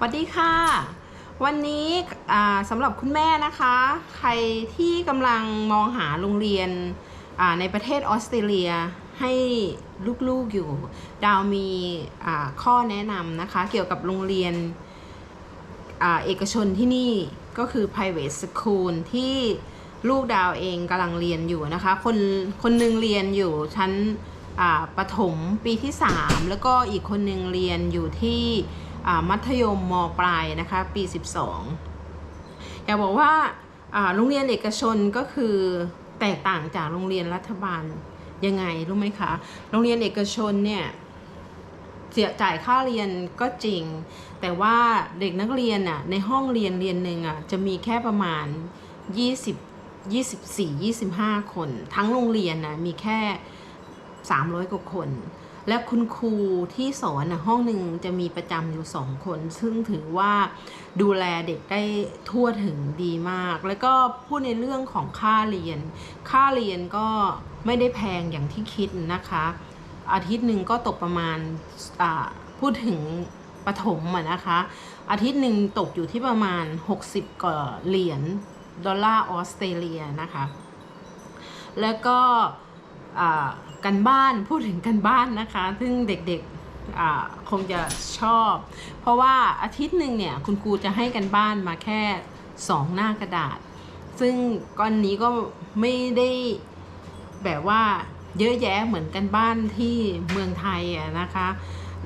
สวัสดีค่ะ วันนี้สำหรับคุณแม่นะคะ ใครที่กำลังมองหาโรงเรียนในประเทศออสเตรเลียให้ลูกๆอยู่ ดาวมีข้อแนะนำนะคะ เกี่ยวกับโรงเรียนอเอกชนที่นี่ก็คือ private school ที่ลูกดาวเองกำลังเรียนอยู่นะคะ คนคนหนึ่งเรียนอยู่ชั้นประถมปีที่ 3 แล้วก็อีกคนหนึ่งเรียนอยู่ที่ มัธยมมปลายนะคะปี 12 อยากบอกว่าโรงเรียนเอกชนก็คือแตกต่างจากโรงเรียนรัฐบาลยังไงรู้ไหมคะ โรงเรียนเอกชนเนี่ยเสียจ่ายค่าเรียนก็จริง แต่ว่าเด็กนักเรียนน่ะในห้องเรียนเรียนหนึ่งอะจะมีแค่ประมาณ 20 24 25 คน ทั้งโรงเรียนนะมีแค่ 300 กว่าคน และคุณครูที่สอนนะห้องหนึ่งจะมีประจำอยู่2คน ซึ่งถือว่าดูแลเด็กได้ทั่วถึงดีมาก แล้วก็พูดในเรื่องของค่าเรียน ค่าเรียนก็ไม่ได้แพงอย่างที่คิดนะคะ อาทิตย์หนึ่งก็ตกประมาณอ่าพูดถึงประถมอะนะคะ อาทิตย์หนึ่งตกอยู่ที่ประมาณ 60กว่าเหรียญดอลลาร์ออสเตรเลียนะคะ แล้วก็ กันบ้านพูดถึงกันบ้านนะคะ ซึ่งเด็กๆคงจะชอบ เพราะว่าอาทิตย์หนึ่งเนี่ยคุณครูจะให้กันบ้านมาแค่ 2 หน้ากระดาษ ซึ่งก้อนนี้ก็ไม่ได้แบบว่าเยอะแยะเหมือนกันบ้านที่เมืองไทยอะนะคะ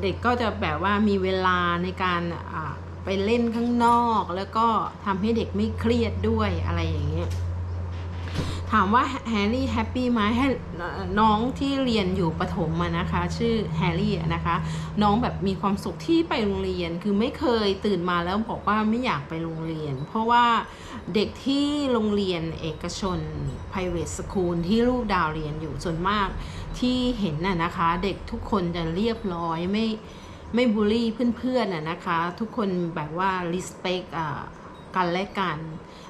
เด็กก็จะแบบว่ามีเวลาในการไปเล่นข้างนอก แล้วก็ทำให้เด็กไม่เครียดด้วยอะไรอย่างเงี้ย ถามว่าแฮร์รี่แฮปปี้ไหมให้น้องที่เรียนอยู่ประถมมานะคะ ชื่อแฮร์รี่นะคะ น้องแบบมีความสุขที่ไปโรงเรียน คือไม่เคยตื่นมาแล้วบอกว่าไม่อยากไปโรงเรียน เพราะว่าเด็กที่โรงเรียนเอกชน private school ที่ลูกดาวเรียนอยู่ส่วนมากที่เห็นน่ะนะคะ เด็กทุกคนจะเรียบร้อยไม่ไม่บูลลี่เพื่อนๆน่ะนะคะ ทุกคนแบบว่า respect อ่ากันและกัน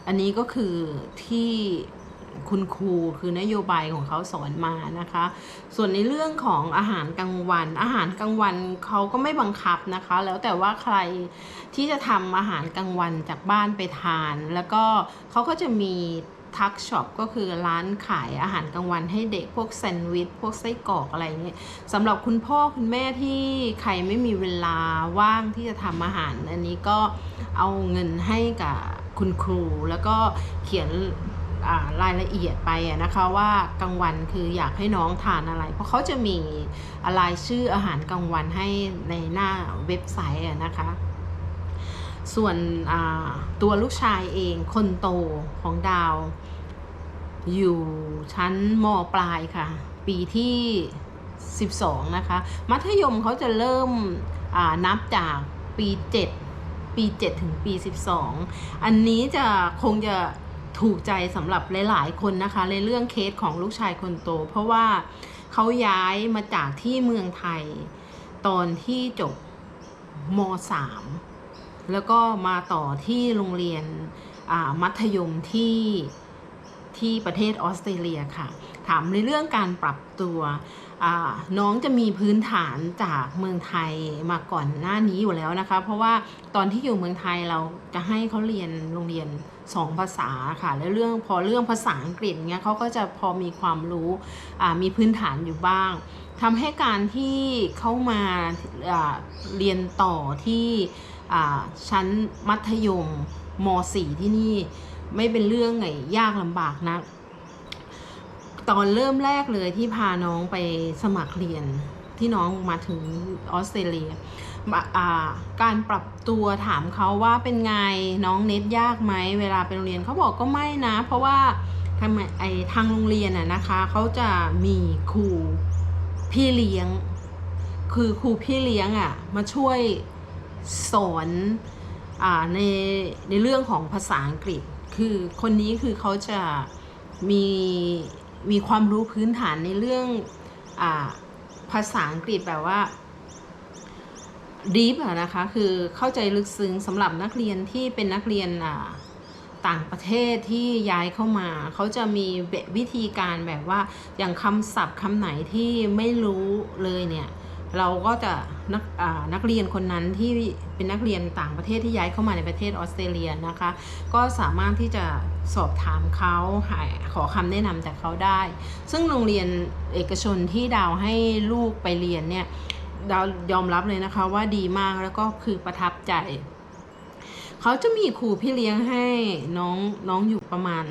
อันนี้ก็คือที่ คุณครูคือนโยบายของเขาสอนมานะคะ ส่วนในเรื่องของอาหารกลางวัน อาหารกลางวันเขาก็ไม่บังคับนะคะ แล้วแต่ว่าใครที่จะทำอาหารกลางวันจากบ้านไปทาน แล้วก็เขาก็จะมีทักช็อปก็คือร้านขายอาหารกลางวันให้เด็กพวกแซนด์วิชพวกไส้กรอกอะไรเงี้ยสำหรับคุณพ่อคุณแม่ที่ใครไม่มีเวลาว่างที่จะทำอาหาร อันนี้ก็เอาเงินให้กับคุณครูแล้วก็เขียน รายละเอียดไปนะคะว่ากลางวันคืออยากให้น้องทานอะไร เพราะเขาจะมีรายชื่ออาหารกลางวันให้ในหน้าเว็บไซต์นะคะ ส่วนตัวลูกชายเองคนโตของดาว อยู่ชั้นมปลายค่ะ ปีที่ 12 นะคะ มัธยมเขาจะเริ่มนับจากปี 7 ปี 7 ถึงปี 12 อันนี้จะคงจะ ถูกใจสำหรับหลาย ๆ คนนะคะ ในเรื่องเคสของลูกชายคนโต เพราะว่าเขาย้ายมาจากที่เมืองไทย ตอนที่จบม 3 แล้วก็มาต่อที่โรงเรียนมัธยมที่ที่ประเทศออสเตรเลียค่ะ ถามในเรื่องการปรับตัวน้องจะมีพื้นฐานจากเมืองไทยมาก่อนหน้านี้อยู่แล้วนะคะ เพราะว่าตอนที่อยู่เมืองไทยเราจะให้เขาเรียนโรงเรียน สองภาษาค่ะ แล้วเรื่องพอเรื่องภาษาอังกฤษเงี้ยเขาก็จะพอมีความรู้มีพื้นฐานอยู่บ้างทำให้การที่เข้ามาเรียนต่อที่ชั้นมัธยมม .4 ที่นี่ไม่เป็นเรื่องไงยากลำบากนะตอนเริ่มแรกเลยที่พาน้องไปสมัครเรียนที่น้องมาถึงออสเตรเลีย การปรับตัวถามเขาว่าเป็นไงน้องเน็ตยากไหมเวลาไปโรงเรียนเขาบอกก็ไม่นะ เพราะว่าทำไมไอทางโรงเรียนน่ะนะคะเขาจะมีครูพี่เลี้ยง คือครูพี่เลี้ยงอะมาช่วยสอนอาในในเรื่องของภาษาอังกฤษ คือคนนี้คือเขาจะมีมีความรู้พื้นฐานในเรื่องอาภาษาอังกฤษแบบว่า ดีฟนะคะคือเข้าใจลึกซึ้งสำหรับนักเรียนที่เป็นนักเรียนต่างประเทศที่ย้ายเข้ามา เขาจะมีวิธีการแบบว่าอย่างคำศัพท์คำไหนที่ไม่รู้เลยเนี่ยเราก็จะนักนักเรียนคนนั้นที่เป็นนักเรียนต่างประเทศที่ย้ายเข้ามาในประเทศออสเตรเลียนะคะ ก็สามารถที่จะสอบถามเขาหาขอคำแนะนำจากเขาได้ ซึ่งโรงเรียนเอกชนที่ดาวให้ลูกไปเรียนเนี่ย ดายอมรับเลยนะคะว่าดีมากแล้วก็คือประทับใจ เขาจะมีครูพี่เลี้ยงให้น้องน้องอยู่ประมาณ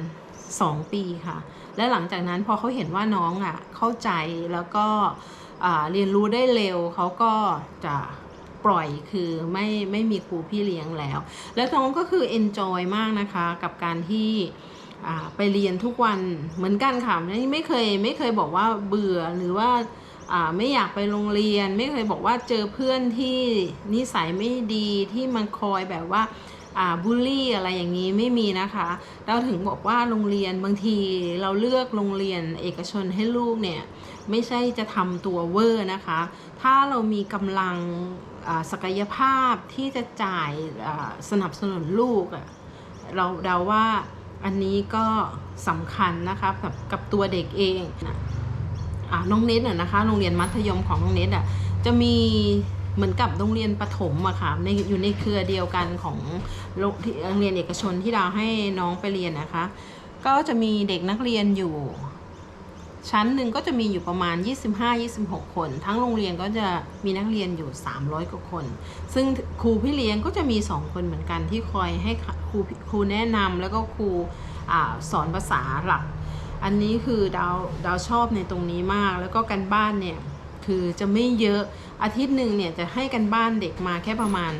2 ปีค่ะ และหลังจากนั้นพอเขาเห็นว่าน้องอะเข้าใจแล้วก็เรียนรู้ได้เร็วเขาก็จะปล่อยคือไม่ไม่มีครูพี่เลี้ยงแล้ว แล้วน้องก็คือ enjoy มากนะคะกับการที่ไปเรียนทุกวันเหมือนกันค่ะไม่เคยไม่เคยบอกว่าเบื่อหรือว่า ไม่อยากไปโรงเรียน ไม่เคยบอกว่าเจอเพื่อนที่นิสัยไม่ดีที่มันคอยแบบว่าบูลลี่อะไรอย่างนี้ไม่มีนะคะ เราถึงบอกว่าโรงเรียนบางทีเราเลือกโรงเรียนเอกชนให้ลูกเนี่ยไม่ใช่จะทำตัวเวอร์นะคะ ถ้าเรามีกำลังศักยภาพที่จะจ่ายสนับสนุนลูก เราเดาว่าอันนี้ก็สำคัญนะคะกับตัวเด็กเองนะ น้องเน็ตอะนะคะ โรงเรียนมัธยมของน้องเน็ตอะจะมีเหมือนกับโรงเรียนประถมอะค่ะในอยู่ในเครือเดียวกันของโรงที่โรงเรียนเอกชนที่เราให้น้องไปเรียนนะคะ ก็จะมีเด็กนักเรียนอยู่ ชั้นหนึ่งก็จะมีอยู่ประมาณ 25-26 คน ทั้งโรงเรียนก็จะมีนักเรียนอยู่ 300 กว่าคน ซึ่งครูพี่เลี้ยงก็จะมี 2 คนเหมือนกันที่คอยให้ครูครูแนะนำแล้วก็ครูอสอนภาษาหลัก อันนี้คือดาวดาวชอบในตรงนี้มาก แล้วก็กันบ้านเนี่ยคือจะไม่เยอะอาทิตย์หนึ่งเนี่ยจะให้กันบ้านเด็กมาแค่ประมาณ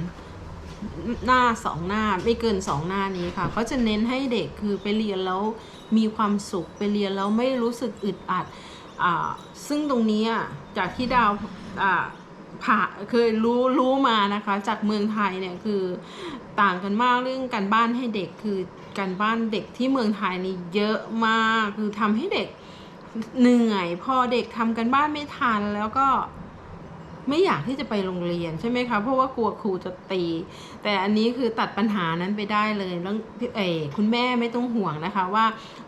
หน้าสองหน้าไม่เกินสองหน้านี้ค่ะเขาจะเน้นให้เด็กคือไปเรียนแล้วมีความสุขไปเรียนแล้วไม่รู้สึกอึดอัดอ่าซึ่งตรงนี้อะจากที่ดาวผ่าเคยรู้รู้มานะคะ จากเมืองไทยเนี่ยคือต่างกันมากเรื่องการบ้านให้เด็กคือ การบ้านเด็กที่เมืองไทยนี่เยอะมากคือทำให้เด็กเหนื่อยพอเด็กทำกันบ้านไม่ทันแล้วก็ไม่อยากที่จะไปโรงเรียนใช่ไหมคะเพราะว่ากลัวครูจะตี แต่อันนี้คือตัดปัญหานั้นไปได้เลยแล้วเออคุณแม่ไม่ต้องห่วงนะคะว่า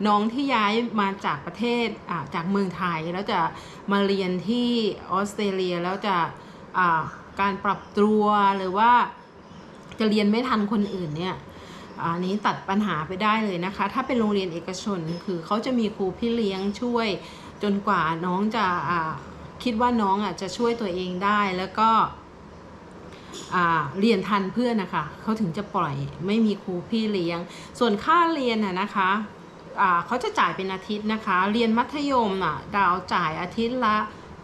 น้องที่ย้ายมาจากประเทศจากเมืองไทยแล้วจะมาเรียนที่ออสเตรเลียแล้วจะการปรับตัวหรือว่าจะเรียนไม่ทันคนอื่นเนี่ย อันนี้ตัดปัญหาไปได้เลยนะคะ ถ้าเป็นโรงเรียนเอกชน คือเขาจะมีครูพี่เลี้ยงช่วย จนกว่าน้องจะคิดว่าน้องอะจะช่วยตัวเองได้แล้วก็เรียนทันเพื่อนนะคะเขาถึงจะปล่อยไม่มีครูพี่เลี้ยง ส่วนค่าเรียนน่ะนะคะเขาจะจ่ายเป็นอาทิตย์นะคะ เรียนมัธยมอะดาวจ่ายอาทิตย์ละ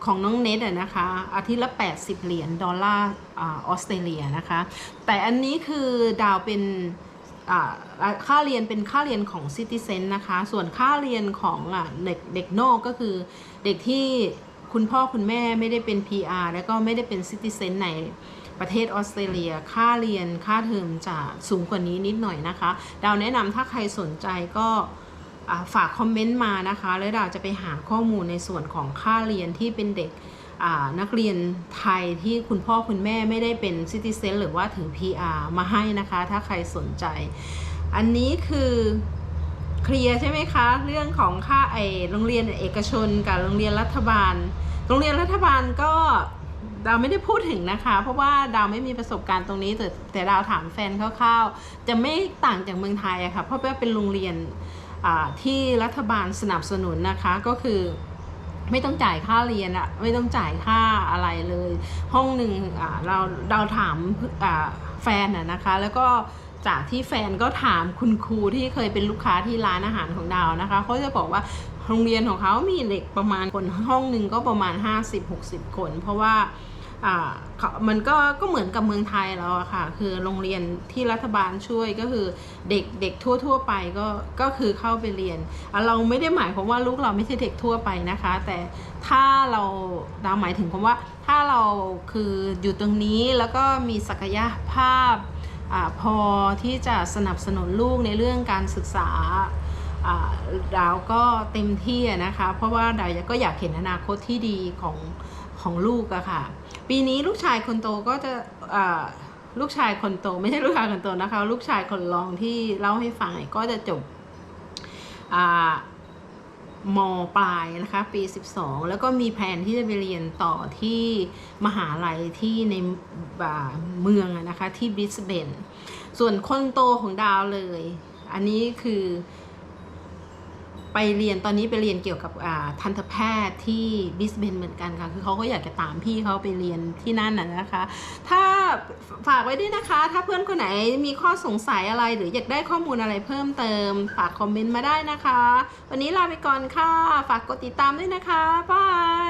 ของน้องเนทอะนะคะ อาทิตย์ละ 80 เหรียญดอลลาร์ออสเตรเลียนะคะ แต่อันนี้คือดาวเป็น ค่าเรียนเป็นค่าเรียนของ Citizen นะคะ ส่วนค่าเรียนของอเด็กเด็กนอกก็คือเด็กที่คุณพ่อคุณแม่ไม่ได้เป็น PR แล้วก็ไม่ได้เป็น Citizen ในประเทศออสเตรเลีย ค่าเรียนค่าเทอมจะสูงกว่านี้นิดหน่อยนะคะ ดาวแนะนำถ้าใครสนใจก็ฝากคอมเมนต์มานะคะ แล้วดาวจะไปหาข้อมูลในส่วนของค่าเรียนที่เป็นเด็ก นักเรียนไทยที่คุณพ่อคุณแม่ไม่ได้เป็นซิติเซนหรือว่าถือ PR มาให้นะคะ ถ้าใครสนใจ อันนี้คือเคลียร์ใช่ไหมคะ เรื่องของค่าไอโรงเรียนเอกชนกับโรงเรียนรัฐบาล โรงเรียนรัฐบาลก็ดาวไม่ได้พูดถึงนะคะ เพราะว่าดาวไม่มีประสบการณ์ตรงนี้ แต่แต่ดาวถามแฟนคร่าวๆ จะไม่ต่างจากเมืองไทยอะค่ะเพราะว่าเป็นโรงเรียนที่รัฐบาลสนับสนุนนะคะก็คือ ไม่ต้องจ่ายค่าเรียนอะไม่ต้องจ่ายค่าอะไรเลย ห้องหนึ่งเราเราถามแฟนอะนะคะ แล้วก็จากที่แฟนก็ถามคุณครูที่เคยเป็นลูกค้าที่ร้านอาหารของดาวนะคะเขาจะบอกว่าโรงเรียนของเขามีเด็กประมาณคนห้องหนึ่งก็ประมาณ 50-60 คน เพราะว่า มันก็ก็เหมือนกับเมืองไทยแล้วอะค่ะ คือโรงเรียนที่รัฐบาลช่วยก็คือเด็กเด็กทั่ว ๆ ไปก็ก็คือเข้าไปเรียน เราไม่ได้หมายความว่าลูกเราไม่ใช่เด็กทั่วไปนะคะ แต่ถ้าเราเราหมายถึงคำว่า ถ้าเราคืออยู่ตรงนี้แล้วก็มีศักยภาพอพอที่จะสนับสนุนลูกในเรื่องการศึกษาอ่าดาวก็เต็มที่นะคะ เพราะว่าดาวก็อยากเห็นอนาคตที่ดีของของลูกอะค่ะ ปีนี้ลูกชายคนโตก็จะลูกชายคนโต ไม่ใช่ลูกชายคนโตนะคะ ลูกชายคนรองที่เล่าให้ฟังก็จะจบมปลายนะคะปี 12 แล้วก็มีแผนที่จะไปเรียนต่อที่มหาลัยที่ในเมืองนะคะที่บริสเบนส่วนคนโตของดาวเลย อันนี้คือ เรียนตอนนี้ไปเรียนเกี่ยวกับทันตแพทย์ที่บิสเบนเหมือนกันค่ะ คือเขาก็อยากจะตามพี่เขาไปเรียนที่นั่นน่ะนะคะ ถ้าฝากไว้ด้วยนะคะ ถ้าเพื่อนคนไหนมีข้อสงสัยอะไรหรืออยากได้ข้อมูลอะไรเพิ่มเติม ฝากคอมเมนต์มาได้นะคะ วันนี้ลาไปก่อนค่ะ ฝากกดติดตามด้วยนะคะบาย